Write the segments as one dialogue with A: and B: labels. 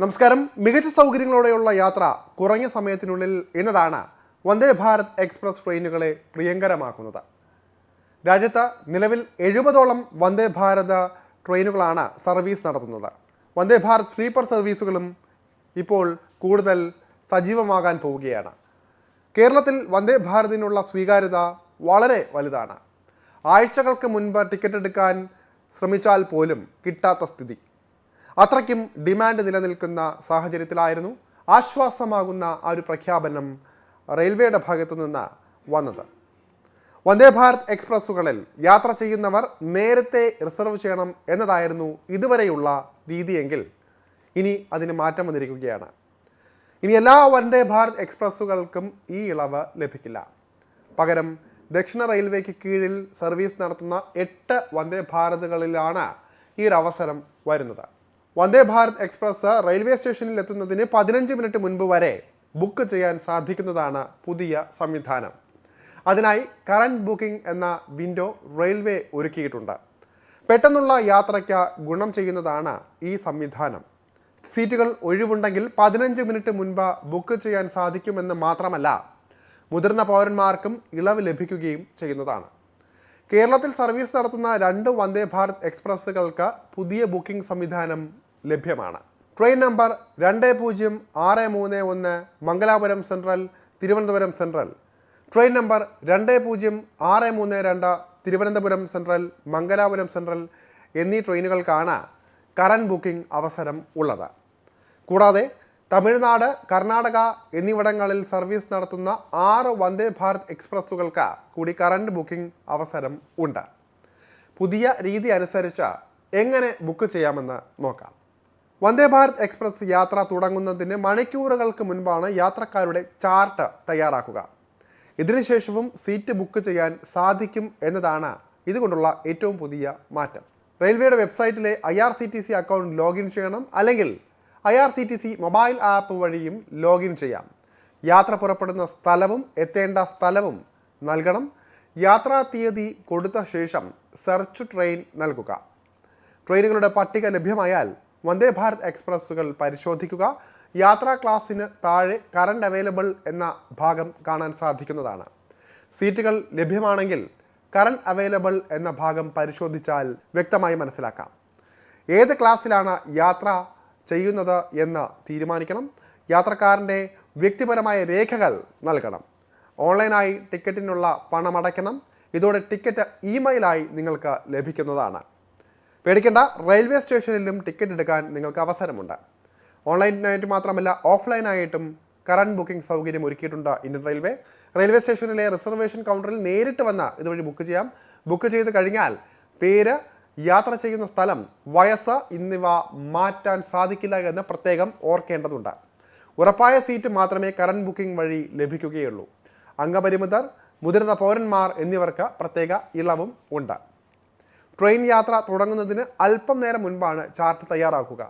A: നമസ്കാരം. മികച്ച സൗകര്യങ്ങളോടെയുള്ള യാത്ര കുറഞ്ഞ സമയത്തിനുള്ളിൽ എന്നതാണ് വന്ദേ ഭാരത് എക്സ്പ്രസ് ട്രെയിനുകളെ പ്രിയങ്കരമാക്കുന്നത്. രാജ്യത്ത് നിലവിൽ എഴുപതോളം വന്ദേ ഭാരത് ട്രെയിനുകളാണ് സർവീസ് നടത്തുന്നത്. വന്ദേ ഭാരത് സ്ലീപ്പർ സർവീസുകളും ഇപ്പോൾ കൂടുതൽ സജീവമാകാൻ പോവുകയാണ്. കേരളത്തിൽ വന്ദേ ഭാരതിനുള്ള സ്വീകാര്യത വളരെ വലുതാണ്. ആഴ്ചകൾക്ക് മുൻപ് ടിക്കറ്റ് എടുക്കാൻ ശ്രമിച്ചാൽ പോലും കിട്ടാത്ത സ്ഥിതി. അത്രയ്ക്കും ഡിമാൻഡ് നിലനിൽക്കുന്ന സാഹചര്യത്തിലായിരുന്നു ആശ്വാസമാകുന്ന ആ ഒരു പ്രഖ്യാപനം റെയിൽവേയുടെ ഭാഗത്തു നിന്ന് വന്നത്. വന്ദേ ഭാരത് എക്സ്പ്രസ്സുകളിൽ യാത്ര ചെയ്യുന്നവർ നേരത്തെ റിസർവ് ചെയ്യണം എന്നതായിരുന്നു ഇതുവരെയുള്ള രീതിയെങ്കിൽ ഇനി അതിന് മാറ്റം വന്നിരിക്കുകയാണ്. ഇനി എല്ലാ വന്ദേ ഭാരത് എക്സ്പ്രസ്സുകൾക്കും ഈ ഇളവ് ലഭിക്കില്ല. പകരം ദക്ഷിണ റെയിൽവേക്ക് കീഴിൽ സർവീസ് നടത്തുന്ന എട്ട് വന്ദേ ഭാരതുകളിലാണ് ഈ ഒരു അവസരം വരുന്നത്. വന്ദേ ഭാരത് എക്സ്പ്രസ് റെയിൽവേ സ്റ്റേഷനിൽ എത്തുന്നതിന് പതിനഞ്ച് മിനിറ്റ് മുൻപ് വരെ ബുക്ക് ചെയ്യാൻ സാധിക്കുന്നതാണ് പുതിയ സംവിധാനം. അതിനായി കറണ്ട് ബുക്കിംഗ് എന്ന വിൻഡോ റെയിൽവേ ഒരുക്കിയിട്ടുണ്ട്. പെട്ടെന്നുള്ള യാത്രയ്ക്ക് ഗുണം ചെയ്യുന്നതാണ് ഈ സംവിധാനം. സീറ്റുകൾ ഒഴിവുണ്ടെങ്കിൽ പതിനഞ്ച് മിനിറ്റ് മുൻപ് ബുക്ക് ചെയ്യാൻ സാധിക്കുമെന്ന് മാത്രമല്ല മുതിർന്ന പൗരന്മാർക്കും ഇളവ് ലഭിക്കുകയും ചെയ്യുന്നതാണ്. കേരളത്തിൽ സർവീസ് നടത്തുന്ന രണ്ട് വന്ദേ ഭാരത് എക്സ്പ്രസ്സുകൾക്ക് പുതിയ ബുക്കിംഗ് സംവിധാനം ലഭ്യമാണ്. ട്രെയിൻ നമ്പർ രണ്ട് പൂജ്യം ആറ് മൂന്ന് ഒന്ന് Mangalapuram central Thiruvananthapuram central. Train number രണ്ട് പൂജ്യം ആറ് മൂന്ന് രണ്ട് തിരുവനന്തപുരം സെൻട്രൽ മംഗലാപുരം സെൻട്രൽ എന്നീ ട്രെയിനുകൾക്കാണ് കറണ്ട് ബുക്കിംഗ് അവസരം ഉള്ളത്. കൂടാതെ തമിഴ്നാട് കർണാടക എന്നിവിടങ്ങളിൽ സർവീസ് നടത്തുന്ന ആറ് വന്ദേ ഭാരത് എക്സ്പ്രസ്സുകൾക്ക് കൂടി കറണ്ട് ബുക്കിംഗ് അവസരം ഉണ്ട്. പുതിയ രീതി അനുസരിച്ച് എങ്ങനെ ബുക്ക് ചെയ്യാമെന്ന് നോക്കാം. വന്ദേ ഭാരത് എക്സ്പ്രസ് യാത്ര തുടങ്ങുന്നതിന് മണിക്കൂറുകൾക്ക് മുൻപാണ് യാത്രക്കാരുടെ ചാർട്ട് തയ്യാറാക്കുക. ഇതിനുശേഷവും സീറ്റ് ബുക്ക് ചെയ്യാൻ സാധിക്കും എന്നതാണ് ഇതുകൊണ്ടുള്ള ഏറ്റവും പുതിയ മാറ്റം. റെയിൽവേയുടെ വെബ്സൈറ്റിലെ I R C T C account login ചെയ്യണം അല്ലെങ്കിൽ I R C T C mobile app വഴിയും ലോഗിൻ ചെയ്യാം. യാത്ര പുറപ്പെടുന്ന സ്ഥലവും എത്തേണ്ട സ്ഥലവും നൽകണം. യാത്രാ തീയതി കൊടുത്ത ശേഷം സെർച്ച് ട്രെയിൻ നൽകുക. ട്രെയിനുകളുടെ പട്ടിക ലഭ്യമായാൽ വന്ദേ ഭാരത് എക്സ്പ്രസ്സുകൾ പരിശോധിക്കുക. യാത്രാ ക്ലാസ്സിന് താഴെ കറണ്ട് അവൈലബിൾ എന്ന ഭാഗം കാണാൻ സാധിക്കുന്നതാണ്. സീറ്റുകൾ ലഭ്യമാണെങ്കിൽ കറണ്ട് അവൈലബിൾ എന്ന ഭാഗം പരിശോധിച്ചാൽ വ്യക്തമായി മനസ്സിലാക്കാം. ഏത് ക്ലാസ്സിലാണ് യാത്ര ചെയ്യുന്നത് എന്ന് തീരുമാനിക്കണം. യാത്രക്കാരന്റെ വ്യക്തിപരമായ രേഖകൾ നൽകണം. ഓൺലൈനായി ടിക്കറ്റിനുള്ള പണമടയ്ക്കണം. ഇതോടെ ടിക്കറ്റ് ഇമെയിലായി നിങ്ങൾക്ക് ലഭിക്കുന്നതാണ്. പേടിക്കേണ്ട റെയിൽവേ സ്റ്റേഷനിലും ടിക്കറ്റ് എടുക്കാൻ നിങ്ങൾക്ക് അവസരമുണ്ട്. ഓൺലൈനായിട്ട് മാത്രമല്ല ഓഫ്ലൈനായിട്ടും കറണ്ട് ബുക്കിംഗ് സൗകര്യം ഒരുക്കിയിട്ടുണ്ട് ഇന്ത്യൻ റെയിൽവേ റെയിൽവേ സ്റ്റേഷനിലെ റിസർവേഷൻ കൗണ്ടറിൽ നേരിട്ട് വന്ന് ഇതുവഴി ബുക്ക് ചെയ്യാം. ബുക്ക് ചെയ്ത് കഴിഞ്ഞാൽ പേര് യാത്ര ചെയ്യുന്ന സ്ഥലം വയസ്സ് എന്നിവ മാറ്റാൻ സാധിക്കില്ല എന്ന് പ്രത്യേകം ഓർക്കേണ്ടതുണ്ട്. ഉറപ്പായ സീറ്റ് മാത്രമേ കറണ്ട് ബുക്കിംഗ് വഴി ലഭിക്കുകയുള്ളൂ. അംഗപരിമിതർ മുതിർന്ന പൗരന്മാർ എന്നിവർക്ക് പ്രത്യേക ഇളവും ഉണ്ട്. ട്രെയിൻ യാത്ര തുടങ്ങുന്നതിന് അല്പം നേരം മുൻപാണ് ചാർട്ട് തയ്യാറാക്കുക.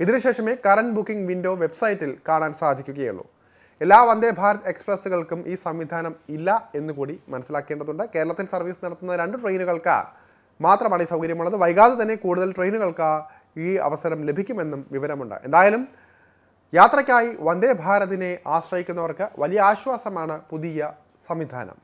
A: ഇതിനുശേഷമേ കറണ്ട് ബുക്കിംഗ് വിൻഡോ വെബ്സൈറ്റിൽ കാണാൻ സാധിക്കുകയുള്ളൂ. എല്ലാ വന്ദേ ഭാരത് എക്സ്പ്രസ്സുകൾക്കും ഈ സംവിധാനം ഇല്ല എന്ന് കൂടി മനസ്സിലാക്കേണ്ടതുണ്ട്. കേരളത്തിൽ സർവീസ് നടത്തുന്ന രണ്ട് ട്രെയിനുകൾക്ക് മാത്രമാണ് ഈ സൗകര്യമുള്ളത്. വൈകാതെ തന്നെ കൂടുതൽ ട്രെയിനുകൾക്ക് ഈ അവസരം ലഭിക്കുമെന്നും വിവരമുണ്ട്. എന്തായാലും യാത്രയ്ക്കായി വന്ദേ ഭാരതിനെ ആശ്രയിക്കുന്നവർക്ക് വലിയ ആശ്വാസമാണ് പുതിയ സംവിധാനം.